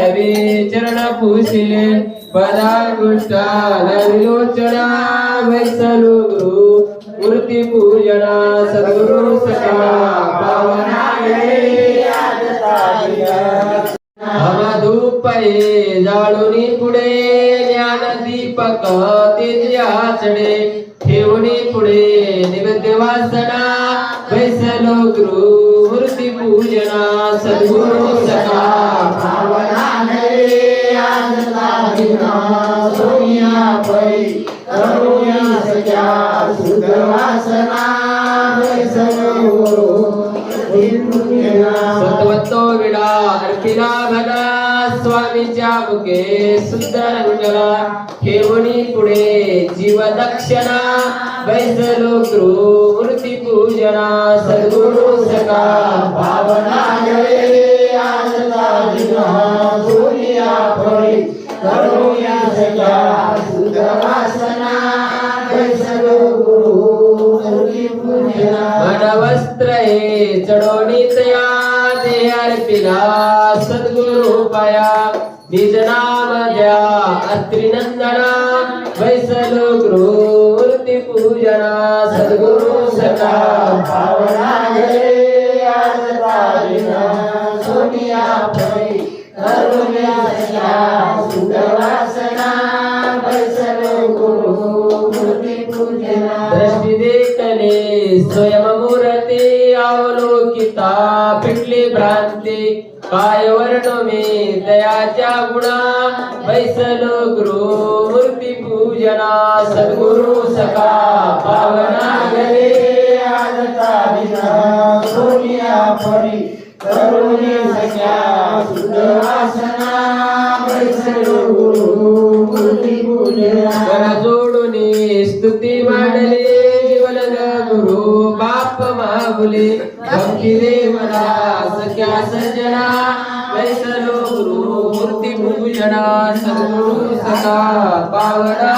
రవి చరణ పూసిలే పదాగుష్టాల విలోచన వైసలు मूर्ती पूजना सद्गुरु सखा पावना धूपये जाळुनी पुढे ज्ञान दीपक तेज आचडे ठेवणी पुढे निवेद्य वासना वैसलो गुरु मूर्ती पूजना सद्गुरु सखा भावना हरे सोनिया पै सत्वतो विडा अर्पिला भला स्वामीच्या मुखे सुंदर गुंडला ठेवणी पुढे जीव दक्षिणा वैसलो गुरु मूर्ती पूजना सद्गुरु सका भावना जय आज वस्त्र हे चढवणी तया देह अर्पिला सद्गुरु पाया निज नाम द्या अत्रिनंदना वैसलो गुरु मूर्ती पूजना सद्गुरु सका भावना दृष्टी देखले स्वयंमूर्ती अवलोकिता पिटली भ्रांती काय वर्ण मे दयाच्या गुणा बैसलो गुरु मूर्ती पूजना सद्गुरु सखा पावना गले आनंदा विना सोनिया परी करुणा सख्या सुदवासना बैसलो गुरु मूर्ती पूजना मागुले भक्ती देवना सख्या सज्जना वैसलो गुरु मूर्ती पूजना सद्गुरु सखा पावडा